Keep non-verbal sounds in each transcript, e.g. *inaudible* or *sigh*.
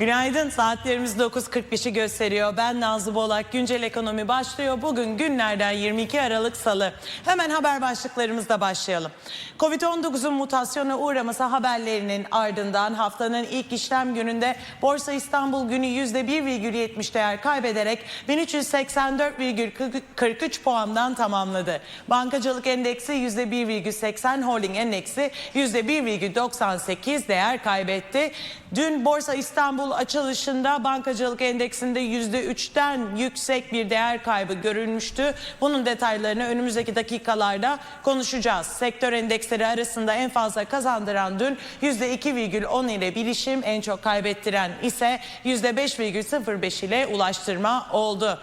Günaydın. Saatlerimiz 9.45'i gösteriyor. Ben Nazlı Bolak. Güncel ekonomi başlıyor. Bugün günlerden 22 Aralık Salı. Hemen haber başlıklarımızla başlayalım. Covid-19'un mutasyona uğraması haberlerinin ardından haftanın ilk işlem gününde Borsa İstanbul günü %1,70 değer kaybederek 1384,43 puandan tamamladı. Bankacılık endeksi %1,80, holding endeksi %1,98 değer kaybetti. Dün Borsa İstanbul açılışında bankacılık endeksinde %3'ten yüksek bir değer kaybı görülmüştü. Bunun detaylarını önümüzdeki dakikalarda konuşacağız. Sektör endeksleri arasında en fazla kazandıran dün %2,10 ile bilişim en çok kaybettiren ise %5,05 ile ulaştırma oldu.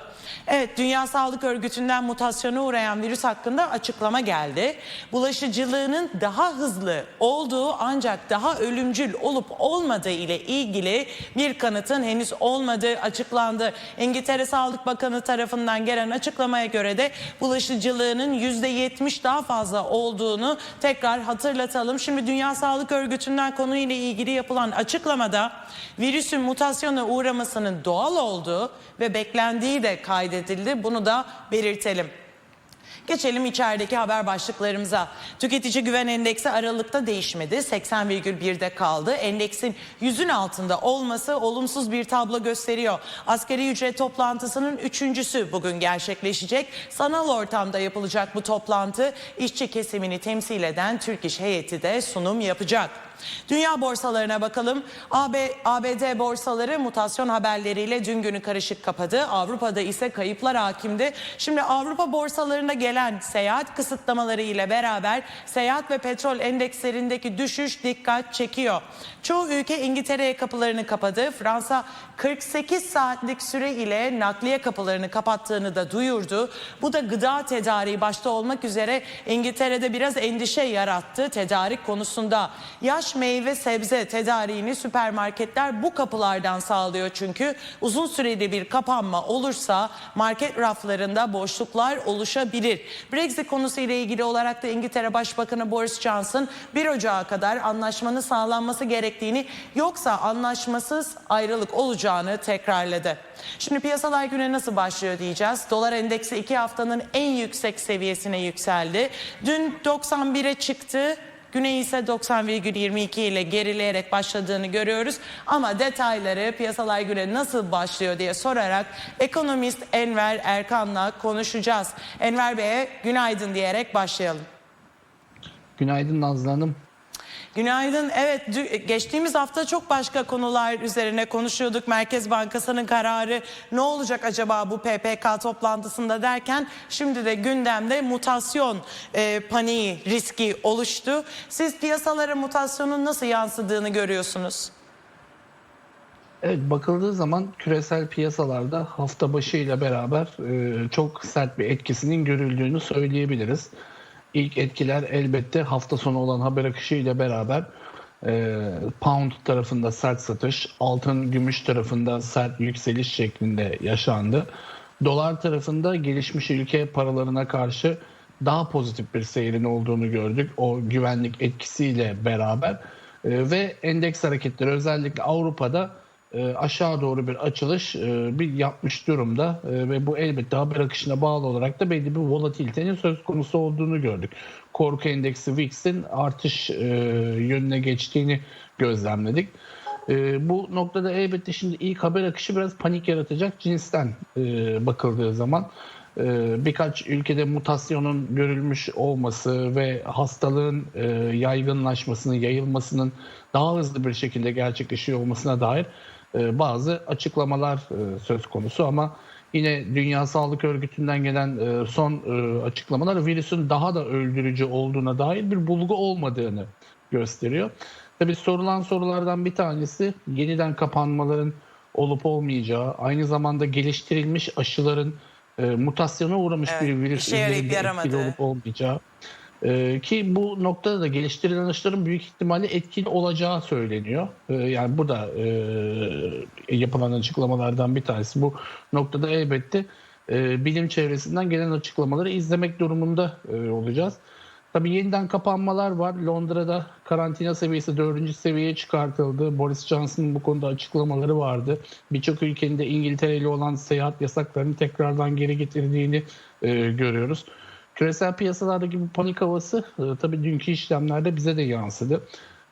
Evet, Dünya Sağlık Örgütü'nden mutasyona uğrayan virüs hakkında açıklama geldi. Bulaşıcılığının daha hızlı olduğu ancak daha ölümcül olup olmadığı ile ilgili bir kanıtın henüz olmadığı açıklandı. İngiltere Sağlık Bakanı tarafından gelen açıklamaya göre de bulaşıcılığının %70 daha fazla olduğunu tekrar hatırlatalım. Şimdi Dünya Sağlık Örgütü'nden konuyla ilgili yapılan açıklamada virüsün mutasyona uğramasının doğal olduğu ve beklendiği de kaydedildi. Bunu da belirtelim. Geçelim içerideki haber başlıklarımıza. Tüketici güven endeksi Aralık'ta değişmedi. 80,1'de kaldı. Endeksin yüzün altında olması olumsuz bir tablo gösteriyor. Asgari ücret toplantısının üçüncüsü bugün gerçekleşecek. Sanal ortamda yapılacak bu toplantı işçi kesimini temsil eden Türk İş heyeti de sunum yapacak. Dünya borsalarına bakalım. AB, ABD borsaları mutasyon haberleriyle dün günü karışık kapadı. Avrupa'da ise kayıplar hakimdi. Şimdi Avrupa borsalarına gelen seyahat kısıtlamaları ile beraber seyahat ve petrol endekslerindeki düşüş dikkat çekiyor. Çoğu ülke İngiltere'ye kapılarını kapadı. Fransa 48 saatlik süre ile nakliye kapılarını kapattığını da duyurdu. Bu da gıda tedariği başta olmak üzere İngiltere'de biraz endişe yarattı tedarik konusunda. Yaş meyve sebze tedariğini süpermarketler bu kapılardan sağlıyor çünkü uzun süreli bir kapanma olursa market raflarında boşluklar oluşabilir. Brexit konusu ile ilgili olarak da İngiltere Başbakanı Boris Johnson 1 Ocağı kadar anlaşmanın sağlanması gerektiğini yoksa anlaşmasız ayrılık olacağını tekrarladı. Şimdi piyasalar güne nasıl başlıyor diyeceğiz. Dolar endeksi 2 haftanın en yüksek seviyesine yükseldi. Dün 91'e çıktı. Güney ise 90,22 ile gerileyerek başladığını görüyoruz. Ama detayları piyasalar güne nasıl başlıyor diye sorarak ekonomist Enver Erkan'la konuşacağız. Enver Bey'e günaydın diyerek başlayalım. Günaydın Nazlı Hanım. Günaydın. Evet geçtiğimiz hafta çok başka konular üzerine konuşuyorduk. Merkez Bankası'nın kararı ne olacak acaba bu PPK toplantısında derken şimdi de gündemde mutasyon e, paniği riski oluştu. Siz piyasalara mutasyonun nasıl yansıdığını görüyorsunuz? Evet bakıldığı zaman küresel piyasalarda hafta başı ile beraber e, çok sert bir etkisinin görüldüğünü söyleyebiliriz. İlk etkiler elbette hafta sonu olan haber akışı ile beraber e, pound tarafında sert satış, altın gümüş tarafında sert yükseliş şeklinde yaşandı. Dolar tarafında gelişmiş ülke paralarına karşı daha pozitif bir seyrin olduğunu gördük. O güvenlik etkisiyle beraber E, ve endeks hareketleri özellikle Avrupa'da e, aşağı doğru bir açılış e, bir yapmış durumda E, ve bu elbette haber akışına bağlı olarak da belli bir volatilitenin söz konusu olduğunu gördük. Korku endeksi VIX'in artış yönüne geçtiğini gözlemledik. Bu noktada elbette şimdi ilk haber akışı biraz panik yaratacak cinsten bakıldığı zaman birkaç ülkede mutasyonun görülmüş olması ve hastalığın yaygınlaşmasının, yayılmasının daha hızlı bir şekilde gerçekleşiyor olmasına dair e, bazı açıklamalar e, söz konusu ama yine Dünya Sağlık Örgütü'nden gelen e, son e, açıklamalar virüsün daha da öldürücü olduğuna dair bir bulgu olmadığını gösteriyor. Tabii sorulan sorulardan bir tanesi yeniden kapanmaların olup olmayacağı, aynı zamanda geliştirilmiş aşıların e, mutasyona uğramış Evet, bir virüs işe yarayıp üzerinde etkili yaramadığı. olup olmayacağı. E, ki bu noktada da geliştirilen aşıların büyük ihtimalle etkili olacağı söyleniyor. E, yani bu da e, yapılan açıklamalardan bir tanesi. Bu noktada elbette e, bilim çevresinden gelen açıklamaları izlemek durumunda e, olacağız. Tabii yeniden kapanmalar var. Londra'da karantina seviyesi dördüncü seviyeye çıkartıldı. Boris Johnson'ın bu konuda açıklamaları vardı. Birçok ülkenin de İngiltere ile olan seyahat yasaklarını tekrardan geri getirdiğini e, görüyoruz. Küresel piyasalardaki bu panik havası e, tabii dünkü işlemlerde bize de yansıdı.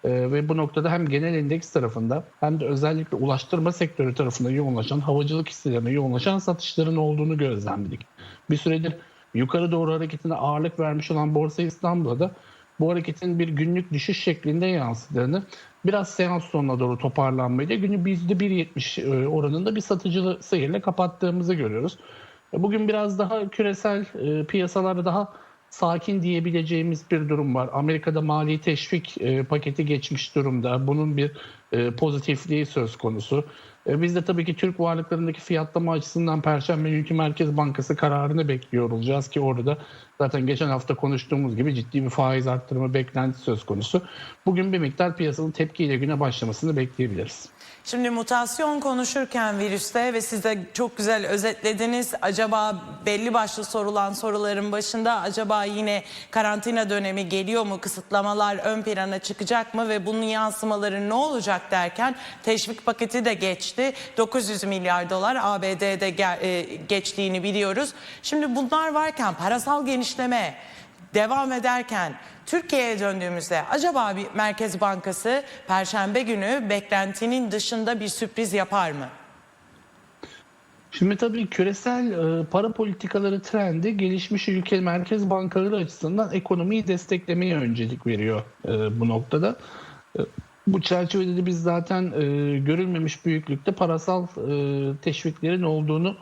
E, ve bu noktada hem genel endeks tarafında hem de özellikle ulaştırma sektörü tarafında yoğunlaşan, havacılık hisselerine yoğunlaşan satışların olduğunu gözlemledik. Bir süredir yukarı doğru hareketine ağırlık vermiş olan Borsa İstanbul'da da bu hareketin bir günlük düşüş şeklinde yansıdığını, biraz seans sonuna doğru toparlanmayla günü %1.70 e, oranında bir satıcılı seyirle kapattığımızı görüyoruz. E, Bugün biraz daha küresel e, piyasalarda daha sakin diyebileceğimiz bir durum var. Amerika'da mali teşvik e, paketi geçmiş durumda. Bunun bir e, pozitifliği söz konusu. E, biz de tabii ki Türk varlıklarındaki fiyatlama açısından Perşembe günkü Merkez Bankası kararını bekliyor olacağız ki orada da zaten geçen hafta konuştuğumuz gibi ciddi bir faiz arttırma beklenti söz konusu. Bugün bir miktar piyasanın tepkiyle güne başlamasını bekleyebiliriz. Şimdi mutasyon konuşurken virüste ve siz de çok güzel özetlediniz. Acaba belli başlı sorulan soruların başında acaba yine karantina dönemi geliyor mu? Kısıtlamalar ön plana çıkacak mı ve bunun yansımaları ne olacak derken teşvik paketi de geçti. 900 milyar dolar ABD'de e, geçtiğini biliyoruz. Şimdi bunlar varken parasal genişleme devam ederken Türkiye'ye döndüğümüzde acaba bir Merkez Bankası Perşembe günü beklentinin dışında bir sürpriz yapar mı? Şimdi tabii küresel e, para politikaları trendi gelişmiş ülke merkez bankaları açısından ekonomiyi desteklemeye öncelik veriyor e, bu noktada. E, bu çerçevede de biz zaten e, görülmemiş büyüklükte parasal e, teşviklerin olduğunu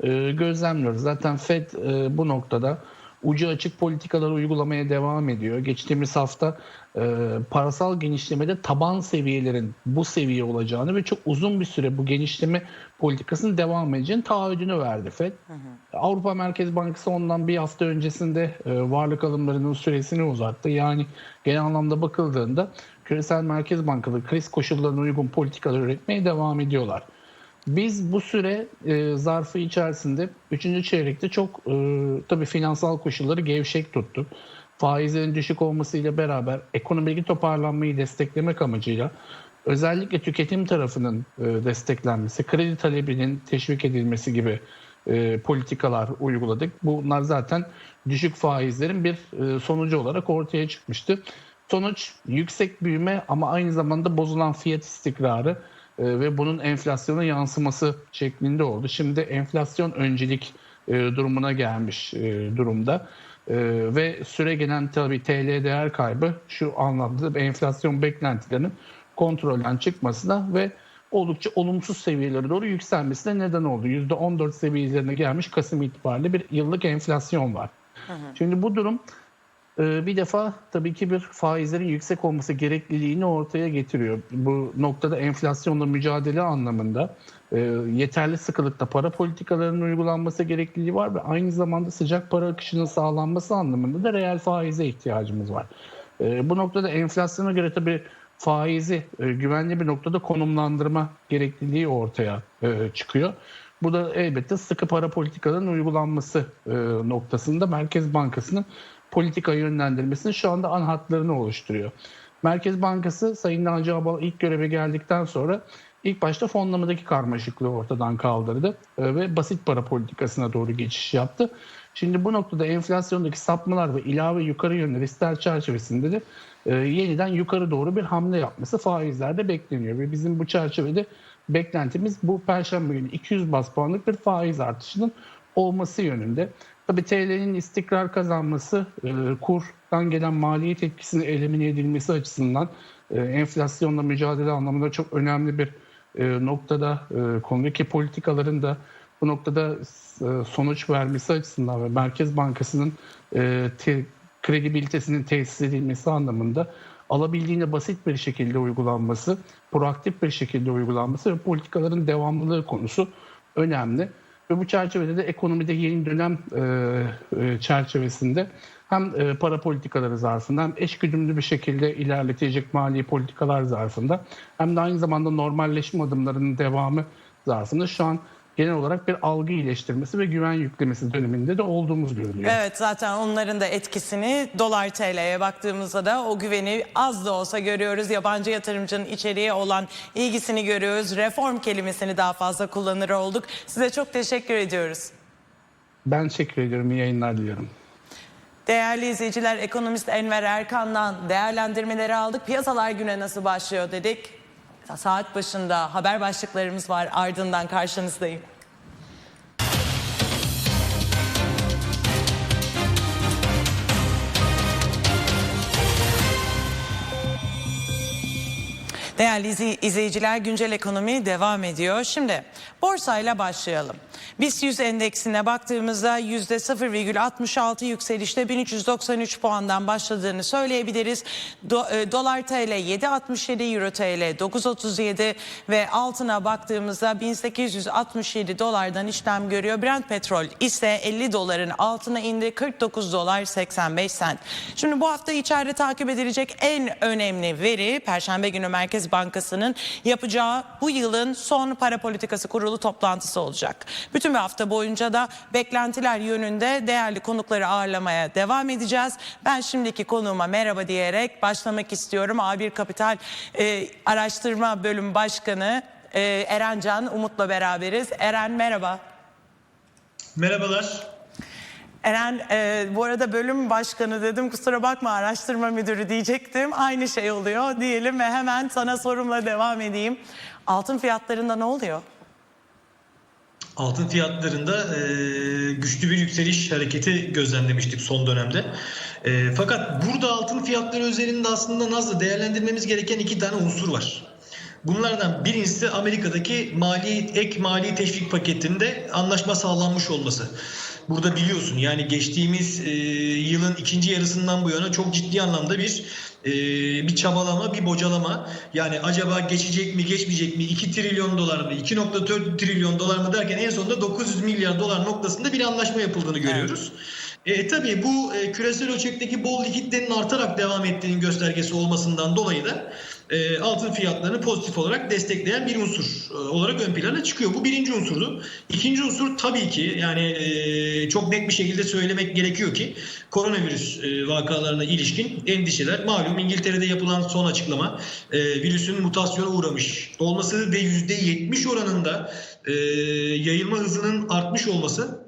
e, gözlemliyoruz. Zaten Fed e, bu noktada ucu açık politikaları uygulamaya devam ediyor. Geçtiğimiz hafta e, parasal genişlemede taban seviyelerin bu seviye olacağını ve çok uzun bir süre bu genişleme politikasının devam edeceğini taahhüdünü verdi FED. Avrupa Merkez Bankası ondan bir hafta öncesinde e, varlık alımlarının süresini uzattı. Yani genel anlamda bakıldığında küresel merkez bankaları kriz koşullarına uygun politikalar üretmeye devam ediyorlar. Biz bu süre e, zarfı içerisinde 3. çeyrekte çok e, tabii finansal koşulları gevşek tuttuk. Faizlerin düşük olmasıyla beraber ekonomideki toparlanmayı desteklemek amacıyla özellikle tüketim tarafının e, desteklenmesi, kredi talebinin teşvik edilmesi gibi e, politikalar uyguladık. Bunlar zaten düşük faizlerin bir e, sonucu olarak ortaya çıkmıştı. Sonuç yüksek büyüme ama aynı zamanda bozulan fiyat istikrarı e, ve bunun enflasyona yansıması şeklinde oldu. Şimdi enflasyon öncelik e, durumuna gelmiş e, durumda. E, ve süre gelen tabii TL değer kaybı şu anlamda da enflasyon beklentilerinin kontrolden çıkmasına ve oldukça olumsuz seviyelere doğru yükselmesine neden oldu. %14 seviyelerine gelmiş Kasım itibariyle bir yıllık enflasyon var. Şimdi bu durum ee, bir defa tabii ki bir faizlerin yüksek olması gerekliliğini ortaya getiriyor. Bu noktada enflasyonla mücadele anlamında e, yeterli sıkılıkta para politikalarının uygulanması gerekliliği var ve aynı zamanda sıcak para akışının sağlanması anlamında da reel faize ihtiyacımız var. E, Bu noktada enflasyona göre tabii faizi e, güvenli bir noktada konumlandırma gerekliliği ortaya çıkıyor. Bu da elbette sıkı para politikalarının uygulanması noktasında Merkez Bankası'nın politika yönlendirmesinin şu anda an hatlarını oluşturuyor. Merkez Bankası Sayın Naci Abal ilk göreve geldikten sonra ilk başta fonlamadaki karmaşıklığı ortadan kaldırdı e, ve basit para politikasına doğru geçiş yaptı. Şimdi bu noktada enflasyondaki sapmalar ve ilave yukarı yönlü riskler çerçevesinde de e, yeniden yukarı doğru bir hamle yapması faizlerde bekleniyor. Ve bizim bu çerçevede beklentimiz bu perşembe günü 200 bas puanlık bir faiz artışının olması yönünde. Tabii TL'nin istikrar kazanması, e, kurdan gelen maliyet etkisini elimine edilmesi açısından e, enflasyonla mücadele anlamında çok önemli bir e, noktada e, konudaki politikaların da bu noktada e, sonuç vermesi açısından ve Merkez Bankası'nın e, te, kredibilitesinin tesis edilmesi anlamında alabildiğine basit bir şekilde uygulanması, proaktif bir şekilde uygulanması ve politikaların devamlılığı konusu önemli. Ve bu çerçevede de ekonomide yeni dönem e, e, çerçevesinde hem e, para politikaları zarfında hem eşgüdümlü bir şekilde ilerletecek mali politikalar zarfında hem de aynı zamanda normalleşme adımlarının devamı zarfında şu an genel olarak bir algı iyileştirmesi ve güven yüklemesi döneminde de olduğumuz görülüyor. Evet zaten onların da etkisini dolar TL'ye baktığımızda da o güveni az da olsa görüyoruz. Yabancı yatırımcının içeriye olan ilgisini görüyoruz. Reform kelimesini daha fazla kullanır olduk. Size çok teşekkür ediyoruz. Ben teşekkür ediyorum. İyi yayınlar diliyorum. Değerli izleyiciler, ekonomist Enver Erkan'dan değerlendirmeleri aldık. Piyasalar güne nasıl başlıyor dedik. Saat başında haber başlıklarımız var. Ardından karşınızdayım. Değerli izley- izleyiciler güncel ekonomi devam ediyor. Şimdi borsayla başlayalım. BIST 100 endeksine baktığımızda %0,66 yükselişte 1393 puandan başladığını söyleyebiliriz. Do- e, Dolar TL 7.67, Euro TL 9.37 ve altına baktığımızda 1867 dolardan işlem görüyor. Brent petrol ise 50 doların altına indi 49 dolar 85 sent. Şimdi bu hafta içeride takip edilecek en önemli veri Perşembe günü Merkez Bankası'nın yapacağı bu yılın son para politikası kurulu toplantısı olacak. Bütün bir hafta boyunca da beklentiler yönünde değerli konukları ağırlamaya devam edeceğiz. Ben şimdiki konuğuma merhaba diyerek başlamak istiyorum. A1 Kapital e, Araştırma Bölüm Başkanı e, Eren Can Umut'la beraberiz. Eren merhaba. Merhabalar. Eren e, bu arada bölüm başkanı dedim kusura bakma araştırma müdürü diyecektim. Aynı şey oluyor diyelim ve hemen sana sorumla devam edeyim. Altın fiyatlarında ne oluyor? Altın fiyatlarında e, güçlü bir yükseliş hareketi gözlemlemiştik son dönemde. E, fakat burada altın fiyatları üzerinde aslında Nazlı değerlendirmemiz gereken iki tane unsur var. Bunlardan birincisi Amerika'daki mali ek mali teşvik paketinde anlaşma sağlanmış olması. Burada biliyorsun yani geçtiğimiz e, yılın ikinci yarısından bu yana çok ciddi anlamda bir e, bir çabalama, bir bocalama. Yani acaba geçecek mi, geçmeyecek mi? 2 trilyon dolar mı, 2.4 trilyon dolar mı derken en sonunda 900 milyar dolar noktasında bir anlaşma yapıldığını görüyoruz. E, tabii bu e, küresel ölçekteki bol likiditenin artarak devam ettiğinin göstergesi olmasından dolayı da e, altın fiyatlarını pozitif olarak destekleyen bir unsur e, olarak ön plana çıkıyor. Bu birinci unsurdu. İkinci unsur tabii ki yani e, çok net bir şekilde söylemek gerekiyor ki koronavirüs e, vakalarına ilişkin endişeler malum İngiltere'de yapılan son açıklama e, virüsün mutasyona uğramış olması ve %70 oranında e, yayılma hızının artmış olması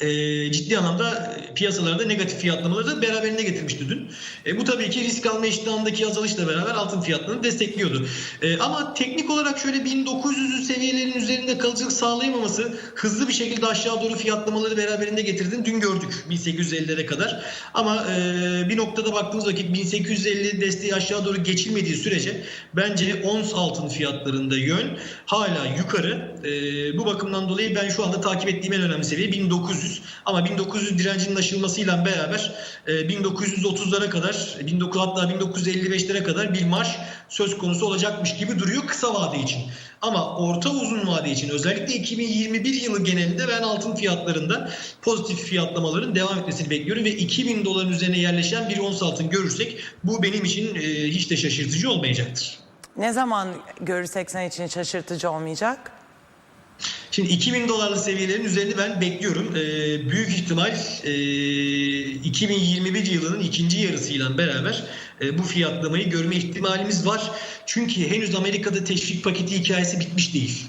e, ciddi anlamda piyasalarda negatif fiyatlamaları da beraberinde getirmişti dün. E, bu tabii ki risk alma iştahındaki azalışla beraber altın fiyatlarını destekliyordu. E, ama teknik olarak şöyle 1900'lü seviyelerin üzerinde kalıcılık sağlayamaması hızlı bir şekilde aşağı doğru fiyatlamaları beraberinde getirdiğini dün gördük 1850'lere kadar. Ama e, bir noktada baktığımız vakit 1850 desteği aşağı doğru geçilmediği sürece bence ons altın fiyatlarında yön hala yukarı. E, bu bakımdan dolayı ben şu anda takip ettiğim en önemli seviye 1900 ama 1900 direncinin aşılmasıyla beraber e, 1930'lara kadar 19 hatta 1955'lere kadar bir marş söz konusu olacakmış gibi duruyor kısa vade için. Ama orta uzun vade için özellikle 2021 yılı genelinde ben altın fiyatlarında pozitif fiyatlamaların devam etmesini bekliyorum ve 2000 doların üzerine yerleşen bir ons altın görürsek bu benim için e, hiç de şaşırtıcı olmayacaktır. Ne zaman görürsek sen için şaşırtıcı olmayacak? Şimdi 2000 dolarlı seviyelerin üzerini ben bekliyorum. Ee, büyük ihtimal e, 2021 yılının ikinci yarısıyla beraber e, bu fiyatlamayı görme ihtimalimiz var. Çünkü henüz Amerika'da teşvik paketi hikayesi bitmiş değil.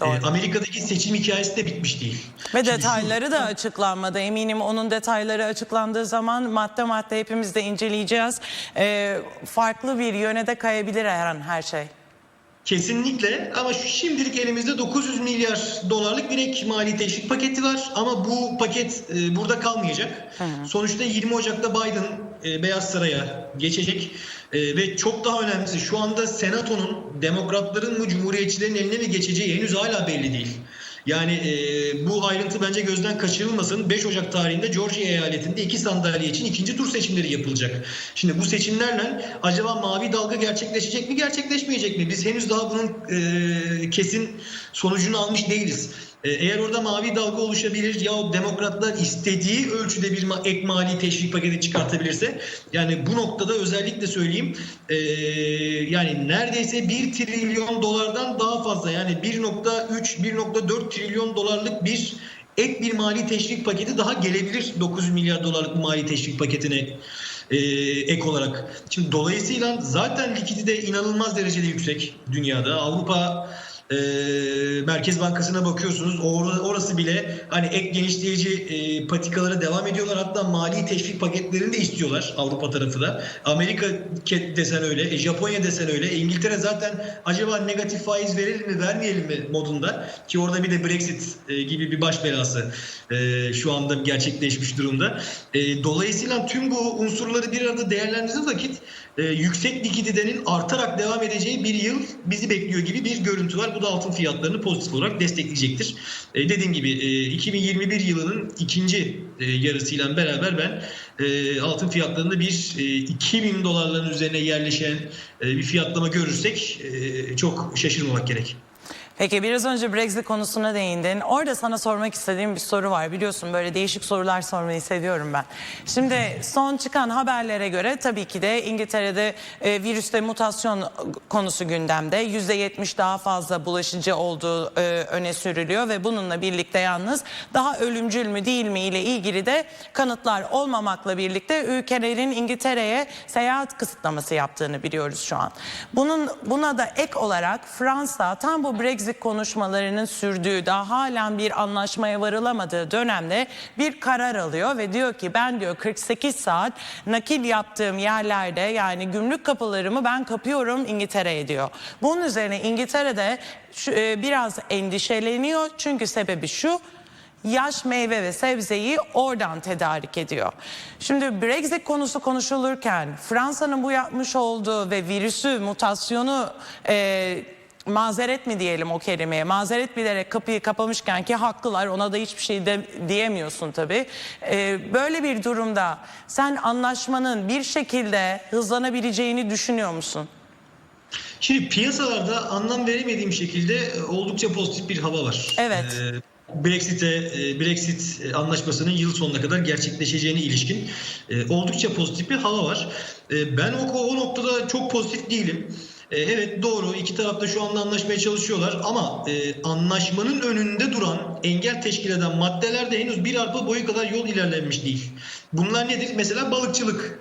Doğru. Ee, Amerika'daki seçim hikayesi de bitmiş değil. Ve Şimdi şu- detayları da açıklanmadı. Eminim onun detayları açıklandığı zaman madde madde hepimiz de inceleyeceğiz. Ee, farklı bir yöne de kayabilir her an her şey. Kesinlikle ama şu şimdilik elimizde 900 milyar dolarlık bir ek mali teşvik paketi var ama bu paket e, burada kalmayacak. Sonuçta 20 Ocak'ta Biden e, Beyaz Saray'a geçecek E, ve çok daha önemlisi şu anda Senato'nun demokratların mı cumhuriyetçilerin eline mi geçeceği henüz hala belli değil. Yani e, bu ayrıntı bence gözden kaçırılmasın. 5 Ocak tarihinde Georgia eyaletinde iki sandalye için ikinci tur seçimleri yapılacak. Şimdi bu seçimlerle acaba mavi dalga gerçekleşecek mi gerçekleşmeyecek mi? Biz henüz daha bunun e, kesin sonucunu almış değiliz. E, eğer orada mavi dalga oluşabilir ya demokratlar istediği ölçüde bir ek mali teşvik paketi çıkartabilirse yani bu noktada özellikle söyleyeyim e, yani neredeyse 1 trilyon dolardan daha fazla yani 1.3 1.4 trilyon dolarlık bir ek bir mali teşvik paketi daha gelebilir 9 milyar dolarlık mali teşvik paketine e, ek olarak. Şimdi dolayısıyla zaten likidite inanılmaz derecede yüksek dünyada. Avrupa e, Merkez Bankası'na bakıyorsunuz or- orası bile hani ek genişleyici e, patikalara devam ediyorlar. Hatta mali teşvik paketlerini de istiyorlar Avrupa tarafı da. Amerika desen öyle, e, Japonya desen öyle. E, İngiltere zaten acaba negatif faiz verelim mi vermeyelim mi modunda. Ki orada bir de Brexit e, gibi bir baş belası e, şu anda gerçekleşmiş durumda. E, dolayısıyla tüm bu unsurları bir arada değerlendirdiğiniz vakit e, yüksek likiditenin artarak devam edeceği bir yıl bizi bekliyor gibi bir görüntü var. Bu da altın fiyatlarını pozitif olarak destekleyecektir. E, dediğim gibi e, 2021 yılının ikinci e, yarısıyla beraber ben e, altın fiyatlarında bir e, 2000 dolarların üzerine yerleşen e, bir fiyatlama görürsek e, çok şaşırmamak gerek. Peki biraz önce Brexit konusuna değindin. Orada sana sormak istediğim bir soru var. Biliyorsun böyle değişik sorular sormayı seviyorum ben. Şimdi son çıkan haberlere göre tabii ki de İngiltere'de e, virüste mutasyon konusu gündemde. %70 daha fazla bulaşıcı olduğu e, öne sürülüyor ve bununla birlikte yalnız daha ölümcül mü değil mi ile ilgili de kanıtlar olmamakla birlikte ülkelerin İngiltere'ye seyahat kısıtlaması yaptığını biliyoruz şu an. Bunun buna da ek olarak Fransa tam bu Brexit konuşmalarının sürdüğü daha halen bir anlaşmaya varılamadığı dönemde bir karar alıyor ve diyor ki ben diyor 48 saat nakil yaptığım yerlerde yani gümrük kapılarımı ben kapıyorum İngiltere'ye diyor. Bunun üzerine İngiltere'de şu, e, biraz endişeleniyor çünkü sebebi şu yaş meyve ve sebzeyi oradan tedarik ediyor. Şimdi Brexit konusu konuşulurken Fransa'nın bu yapmış olduğu ve virüsü mutasyonu e, mazeret mi diyelim o kelimeye mazeret bilerek kapıyı kapamışken ki haklılar ona da hiçbir şey de, diyemiyorsun tabii. E, böyle bir durumda sen anlaşmanın bir şekilde hızlanabileceğini düşünüyor musun? Şimdi piyasalarda anlam veremediğim şekilde e, oldukça pozitif bir hava var. Evet. Ee, Brexit'e e, Brexit anlaşmasının yıl sonuna kadar gerçekleşeceğine ilişkin e, oldukça pozitif bir hava var. E, Ben o, o noktada çok pozitif değilim. E, Evet doğru iki taraf da şu anda anlaşmaya çalışıyorlar ama e, anlaşmanın önünde duran engel teşkil eden maddeler de henüz bir arpa boyu kadar yol ilerlenmiş değil. Bunlar nedir? Mesela balıkçılık.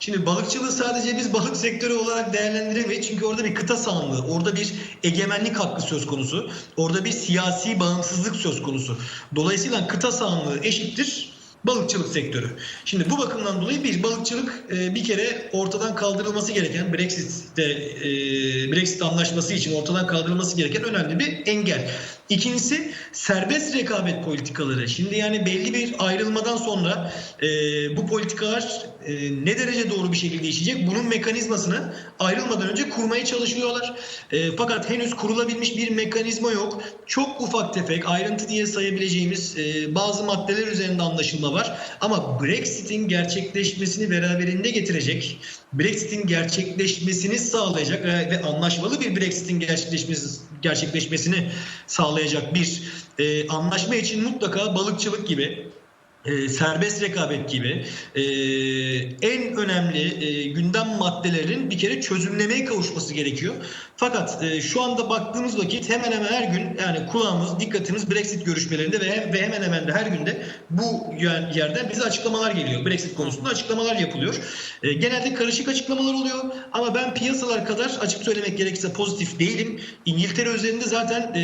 Şimdi balıkçılığı sadece biz balık sektörü olarak değerlendiremeyiz. Çünkü orada bir kıta sahanlığı, orada bir egemenlik hakkı söz konusu. Orada bir siyasi bağımsızlık söz konusu. Dolayısıyla kıta sahanlığı eşittir balıkçılık sektörü. Şimdi bu bakımdan dolayı bir balıkçılık e, bir kere ortadan kaldırılması gereken Brexit'te e, Brexit anlaşması için ortadan kaldırılması gereken önemli bir engel. İkincisi serbest rekabet politikaları. Şimdi yani belli bir ayrılmadan sonra e, bu politikalar e, ne derece doğru bir şekilde işleyecek? Bunun mekanizmasını ayrılmadan önce kurmaya çalışıyorlar. E, fakat henüz kurulabilmiş bir mekanizma yok. Çok ufak tefek ayrıntı diye sayabileceğimiz e, bazı maddeler üzerinde anlaşılma var. Ama Brexit'in gerçekleşmesini beraberinde getirecek, Brexit'in gerçekleşmesini sağlayacak ve, ve anlaşmalı bir Brexit'in gerçekleşmesi, gerçekleşmesini sağlayacak bir e, anlaşma için mutlaka balıkçılık gibi e, serbest rekabet gibi e, en önemli e, gündem maddelerin bir kere çözümlemeye kavuşması gerekiyor. Fakat e, şu anda baktığımız vakit hemen hemen her gün yani kulağımız, dikkatimiz Brexit görüşmelerinde ve, ve hemen hemen de her günde bu yer- yerden bize açıklamalar geliyor. Brexit konusunda açıklamalar yapılıyor. E, genelde karışık açıklamalar oluyor ama ben piyasalar kadar açık söylemek gerekirse pozitif değilim. İngiltere üzerinde zaten e,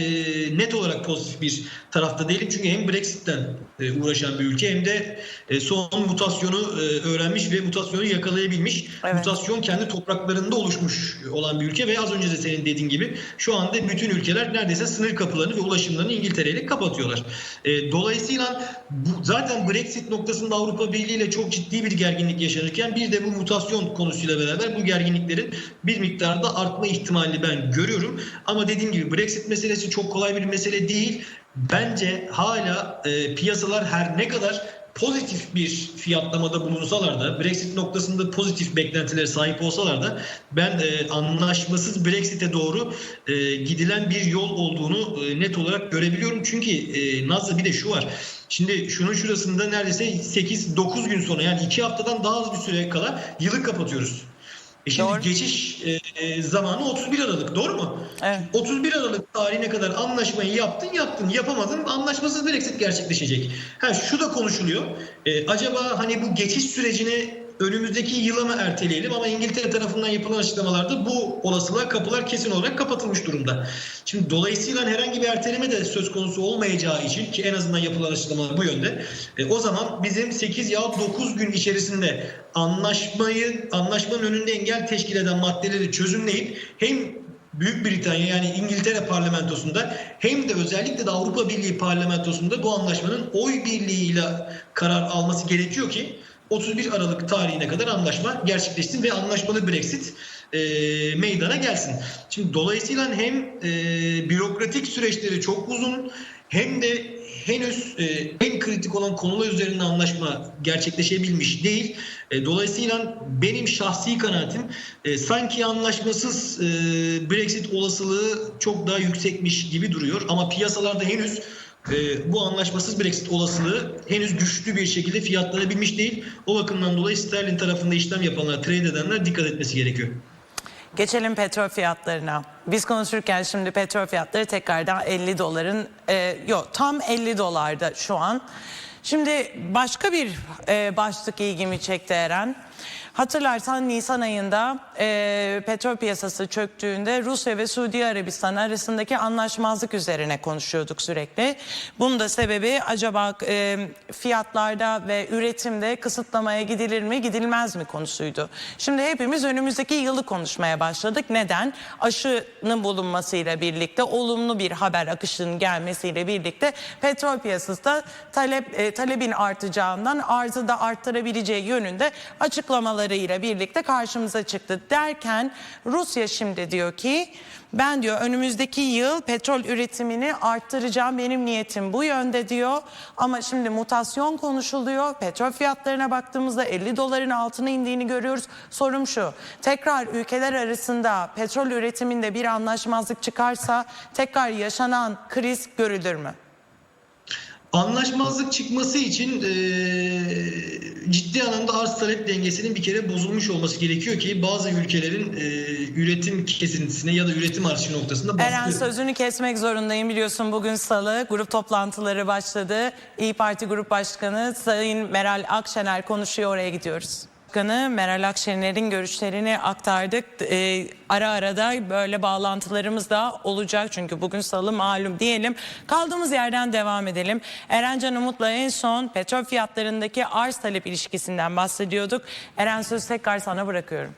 net olarak pozitif bir tarafta değilim. Çünkü hem Brexit'ten e, uğraşan bir ülke hem de e, son mutasyonu e, öğrenmiş ve mutasyonu yakalayabilmiş. Evet. Mutasyon kendi topraklarında oluşmuş olan bir ülke ve az önce de senin dediğin gibi şu anda bütün ülkeler neredeyse sınır kapılarını ve ulaşımlarını İngiltere ile kapatıyorlar. E, dolayısıyla bu, zaten Brexit noktasında Avrupa Birliği ile çok ciddi bir gerginlik yaşanırken bir de bu mutasyon konusuyla beraber bu gerginliklerin bir miktarda artma ihtimalini ben görüyorum. Ama dediğim gibi Brexit meselesi çok kolay bir mesele değil. Bence hala e, piyasalar her ne kadar pozitif bir fiyatlamada bulunsalar da Brexit noktasında pozitif beklentilere sahip olsalar da ben e, anlaşmasız Brexit'e doğru e, gidilen bir yol olduğunu e, net olarak görebiliyorum. Çünkü e, Nazlı bir de şu var. Şimdi şunun şurasında neredeyse 8-9 gün sonra yani 2 haftadan daha az bir süre kala yılı kapatıyoruz. E şimdi Doğru. geçiş e, e, zamanı 31 Aralık doğru mu? Evet. 31 Aralık tarihine kadar anlaşmayı yaptın yaptın yapamadın anlaşmasız Brexit gerçekleşecek. Ha şu da konuşuluyor. E, acaba hani bu geçiş sürecini önümüzdeki yıla mı erteleyelim ama İngiltere tarafından yapılan açıklamalarda bu olasılığa kapılar kesin olarak kapatılmış durumda. Şimdi dolayısıyla herhangi bir erteleme de söz konusu olmayacağı için ki en azından yapılan açıklamalar bu yönde. E, o zaman bizim 8 ya 9 gün içerisinde anlaşmayı anlaşmanın önünde engel teşkil eden maddeleri çözümleyip hem Büyük Britanya yani İngiltere parlamentosunda hem de özellikle de Avrupa Birliği parlamentosunda bu anlaşmanın oy birliğiyle karar alması gerekiyor ki 31 Aralık tarihine kadar anlaşma gerçekleşsin ve anlaşmalı Brexit e, meydana gelsin. Şimdi dolayısıyla hem e, bürokratik süreçleri çok uzun hem de henüz e, en kritik olan konular üzerinde anlaşma gerçekleşebilmiş değil. E, dolayısıyla benim şahsi kanaatim e, sanki anlaşmasız e, Brexit olasılığı çok daha yüksekmiş gibi duruyor. Ama piyasalarda henüz e, bu anlaşmasız Brexit olasılığı henüz güçlü bir şekilde fiyatlanabilmiş değil. O bakımdan dolayı sterlin tarafında işlem yapanlar, trade edenler dikkat etmesi gerekiyor. Geçelim petrol fiyatlarına. Biz konuşurken şimdi petrol fiyatları tekrardan 50 doların, e, yok tam 50 dolarda şu an. Şimdi başka bir e, başlık ilgimi çekti Eren. Hatırlarsan Nisan ayında e, petrol piyasası çöktüğünde Rusya ve Suudi Arabistan arasındaki anlaşmazlık üzerine konuşuyorduk sürekli. Bunun da sebebi acaba e, fiyatlarda ve üretimde kısıtlamaya gidilir mi gidilmez mi konusuydu. Şimdi hepimiz önümüzdeki yılı konuşmaya başladık. Neden? Aşının bulunmasıyla birlikte olumlu bir haber akışının gelmesiyle birlikte petrol piyasası da talep, e, talebin artacağından arzı da arttırabileceği yönünde açıklamalarıyla birlikte karşımıza çıktı. Derken Rusya şimdi diyor ki ben diyor önümüzdeki yıl petrol üretimini arttıracağım benim niyetim bu yönde diyor. Ama şimdi mutasyon konuşuluyor. Petrol fiyatlarına baktığımızda 50 doların altına indiğini görüyoruz. Sorum şu tekrar ülkeler arasında petrol üretiminde bir anlaşmazlık çıkarsa tekrar yaşanan kriz görülür mü? Anlaşmazlık çıkması için e, ciddi anlamda arz talep dengesinin bir kere bozulmuş olması gerekiyor ki bazı ülkelerin e, üretim kesintisine ya da üretim artışı noktasında Eren baskı sözünü kesmek zorundayım biliyorsun bugün salı grup toplantıları başladı. İyi Parti Grup Başkanı Sayın Meral Akşener konuşuyor oraya gidiyoruz. Başkanı Meral Akşener'in görüşlerini aktardık. Ee, ara ara da böyle bağlantılarımız da olacak çünkü bugün salı malum diyelim. Kaldığımız yerden devam edelim. Erencan Umut'la en son petrol fiyatlarındaki arz talep ilişkisinden bahsediyorduk. Eren söz tekrar sana bırakıyorum.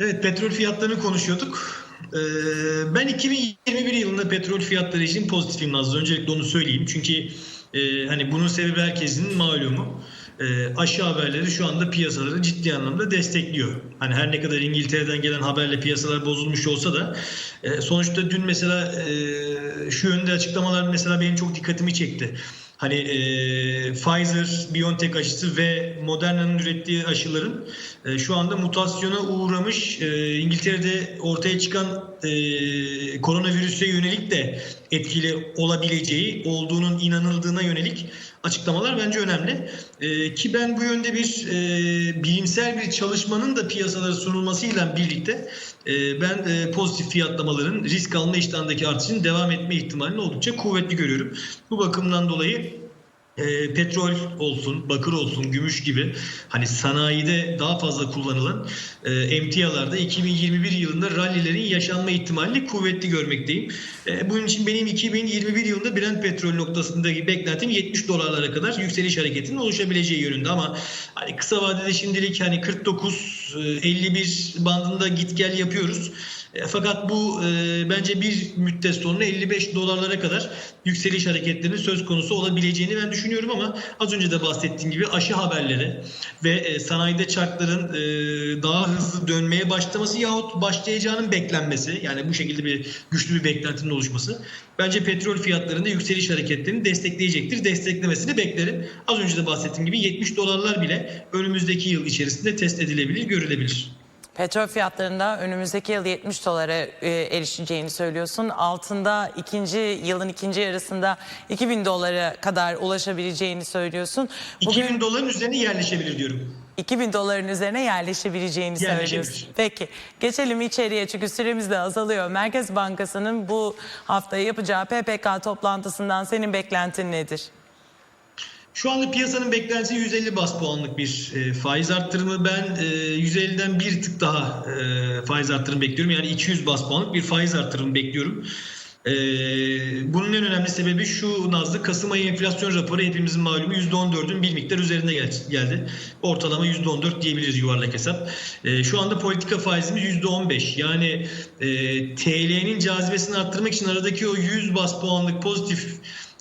Evet petrol fiyatlarını konuşuyorduk. Ee, ben 2021 yılında petrol fiyatları için pozitifim Nazlı. Öncelikle onu söyleyeyim. Çünkü e, hani bunun sebebi herkesin malumu. E, aşı haberleri şu anda piyasaları ciddi anlamda destekliyor. Hani her ne kadar İngiltere'den gelen haberle piyasalar bozulmuş olsa da e, sonuçta dün mesela e, şu yönde açıklamalar mesela benim çok dikkatimi çekti. Hani e, Pfizer, BioNTech aşısı ve Moderna'nın ürettiği aşıların e, şu anda mutasyona uğramış e, İngiltere'de ortaya çıkan e, koronavirüse yönelik de etkili olabileceği olduğunun inanıldığına yönelik açıklamalar bence önemli. E, ki ben bu yönde bir e, bilimsel bir çalışmanın da piyasalara sunulmasıyla birlikte e, ben e, pozitif fiyatlamaların risk alma iştahındaki artışın devam etme ihtimalini oldukça kuvvetli görüyorum. Bu bakımdan dolayı e, petrol olsun, bakır olsun, gümüş gibi hani sanayide daha fazla kullanılan e, emtialarda 2021 yılında rallilerin yaşanma ihtimalini kuvvetli görmekteyim. E, bunun için benim 2021 yılında Brent petrol noktasındaki beklentim 70 dolarlara kadar yükseliş hareketinin oluşabileceği yönünde ama hani kısa vadede şimdilik hani 49 e, 51 bandında git gel yapıyoruz. E, fakat bu e, bence bir müddet sonra 55 dolarlara kadar yükseliş hareketlerinin söz konusu olabileceğini ben düşünüyorum ama az önce de bahsettiğim gibi aşı haberleri ve e, sanayide çarkların e, daha hızlı dönmeye başlaması yahut başlayacağının beklenmesi yani bu şekilde bir güçlü bir beklentinin oluşması bence petrol fiyatlarında yükseliş hareketlerini destekleyecektir. Desteklemesini beklerim. Az önce de bahsettiğim gibi 70 dolarlar bile önümüzdeki yıl içerisinde test edilebilir, görülebilir. Petrol fiyatlarında önümüzdeki yıl 70 dolara e, erişeceğini söylüyorsun. Altında ikinci yılın ikinci yarısında 2000 dolara kadar ulaşabileceğini söylüyorsun. Bugün 2000 doların üzerine yerleşebilir diyorum. 2000 doların üzerine yerleşebileceğini söylüyorsun. Peki geçelim içeriye çünkü süremiz de azalıyor. Merkez Bankası'nın bu hafta yapacağı PPK toplantısından senin beklentin nedir? Şu anda piyasanın beklentisi 150 bas puanlık bir e, faiz arttırımı. Ben e, 150'den bir tık daha e, faiz arttırımı bekliyorum. Yani 200 bas puanlık bir faiz arttırımı bekliyorum. E, bunun en önemli sebebi şu Nazlı Kasım ayı enflasyon raporu hepimizin malumu %14'ün bir miktar üzerinde gel- geldi. Ortalama %14 diyebiliriz yuvarlak hesap. E, şu anda politika faizimiz %15. Yani e, TL'nin cazibesini arttırmak için aradaki o 100 bas puanlık pozitif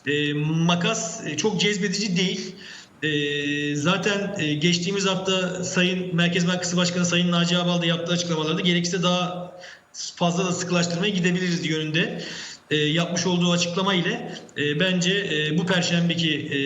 e, makas e, çok cezbedici değil. E, zaten e, geçtiğimiz hafta Sayın Merkez Bankası Başkanı Sayın Naci Ağbal da yaptığı açıklamalarda gerekirse daha fazla da sıkılaştırmaya gidebiliriz yönünde e, yapmış olduğu açıklama ile e, bence e, bu perşembeki e,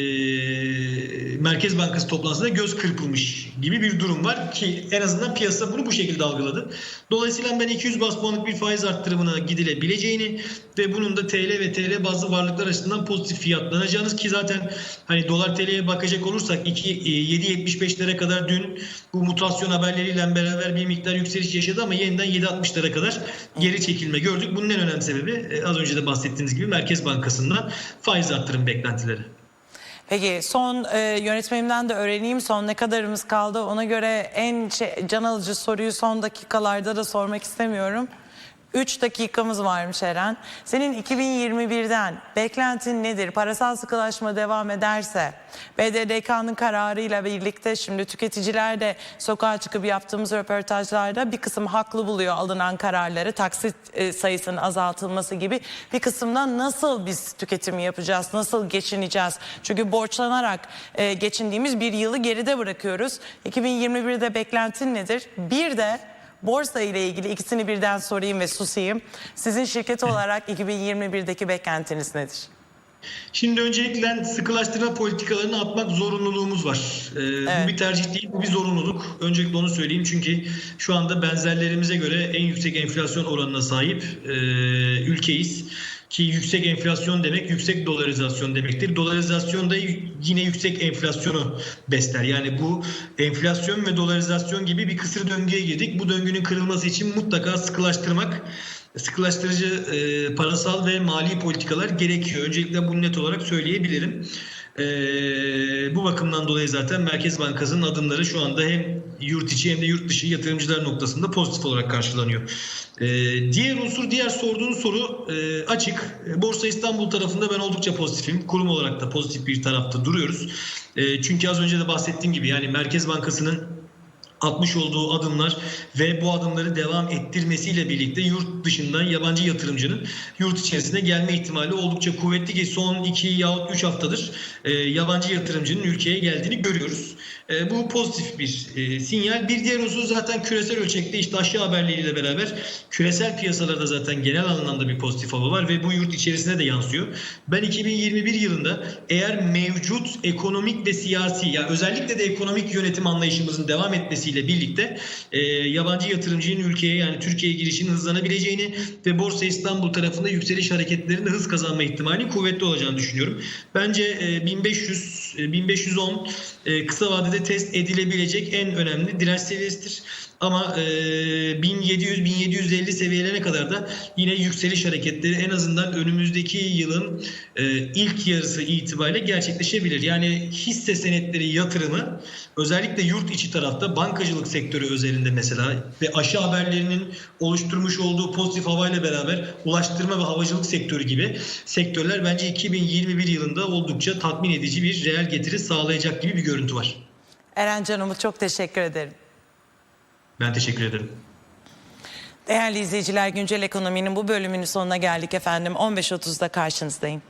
Merkez Bankası toplantısında göz kırpılmış gibi bir durum var ki en azından piyasa bunu bu şekilde algıladı. Dolayısıyla ben 200 bas puanlık bir faiz arttırımına gidilebileceğini ve bunun da TL ve TL bazlı varlıklar açısından pozitif fiyatlanacağınız ki zaten hani dolar TL'ye bakacak olursak 2 e, 7.75'lere kadar dün bu mutasyon haberleriyle beraber bir miktar yükseliş yaşadı ama yeniden 7.60'lara kadar geri çekilme gördük. Bunun en önemli sebebi e, az önce de bahsettiğiniz gibi Merkez Bankası'ndan faiz arttırım beklentileri. Peki son e, yönetmenimden de öğreneyim son ne kadarımız kaldı ona göre en şey, can alıcı soruyu son dakikalarda da sormak istemiyorum. 3 dakikamız varmış Eren. Senin 2021'den beklentin nedir? Parasal sıkılaşma devam ederse BDDK'nın kararıyla birlikte şimdi tüketiciler de sokağa çıkıp yaptığımız röportajlarda bir kısım haklı buluyor alınan kararları taksit e, sayısının azaltılması gibi bir kısımda nasıl biz tüketim yapacağız nasıl geçineceğiz çünkü borçlanarak e, geçindiğimiz bir yılı geride bırakıyoruz 2021'de beklentin nedir bir de borsa ile ilgili ikisini birden sorayım ve susayım sizin şirket olarak *laughs* 2021'deki beklentiniz nedir? Şimdi öncelikle sıkılaştırma politikalarını atmak zorunluluğumuz var. Ee, Evet. Bu bir tercih değil, bu bir zorunluluk. Öncelikle onu söyleyeyim çünkü şu anda benzerlerimize göre en yüksek enflasyon oranına sahip e, ülkeyiz. Ki yüksek enflasyon demek yüksek dolarizasyon demektir. Dolarizasyon da yine yüksek enflasyonu besler. Yani bu enflasyon ve dolarizasyon gibi bir kısır döngüye girdik. Bu döngünün kırılması için mutlaka sıkılaştırmak sıkılaştırıcı e, parasal ve mali politikalar gerekiyor. Öncelikle bunu net olarak söyleyebilirim. E, bu bakımdan dolayı zaten Merkez Bankası'nın adımları şu anda hem yurt içi hem de yurt dışı yatırımcılar noktasında pozitif olarak karşılanıyor. E, diğer unsur, diğer sorduğun soru e, açık. E, Borsa İstanbul tarafında ben oldukça pozitifim. Kurum olarak da pozitif bir tarafta duruyoruz. E, çünkü az önce de bahsettiğim gibi yani Merkez Bankası'nın atmış olduğu adımlar ve bu adımları devam ettirmesiyle birlikte yurt dışından yabancı yatırımcının yurt içerisine gelme ihtimali oldukça kuvvetli ki son 2 yahut 3 haftadır e, yabancı yatırımcının ülkeye geldiğini görüyoruz. E, bu pozitif bir e, sinyal. Bir diğer husus zaten küresel ölçekte işte aşı haberleriyle beraber küresel piyasalarda zaten genel anlamda bir pozitif hava var ve bu yurt içerisine de yansıyor. Ben 2021 yılında eğer mevcut ekonomik ve siyasi ya özellikle de ekonomik yönetim anlayışımızın devam etmesiyle birlikte e, yabancı yatırımcının ülkeye yani Türkiye'ye girişinin hızlanabileceğini ve Borsa İstanbul tarafında yükseliş hareketlerinde hız kazanma ihtimali kuvvetli olacağını düşünüyorum. Bence e, 1500 e, 1510 e, kısa vadede test edilebilecek en önemli direnç seviyesidir. Ama e, 1700-1750 seviyelerine kadar da yine yükseliş hareketleri en azından önümüzdeki yılın e, ilk yarısı itibariyle gerçekleşebilir. Yani hisse senetleri yatırımı özellikle yurt içi tarafta bankacılık sektörü özelinde mesela ve aşı haberlerinin oluşturmuş olduğu pozitif havayla beraber ulaştırma ve havacılık sektörü gibi sektörler bence 2021 yılında oldukça tatmin edici bir reel getiri sağlayacak gibi bir görüntü var. Eren Canım'ı çok teşekkür ederim. Ben teşekkür ederim. Değerli izleyiciler güncel ekonominin bu bölümünün sonuna geldik efendim. 15.30'da karşınızdayım.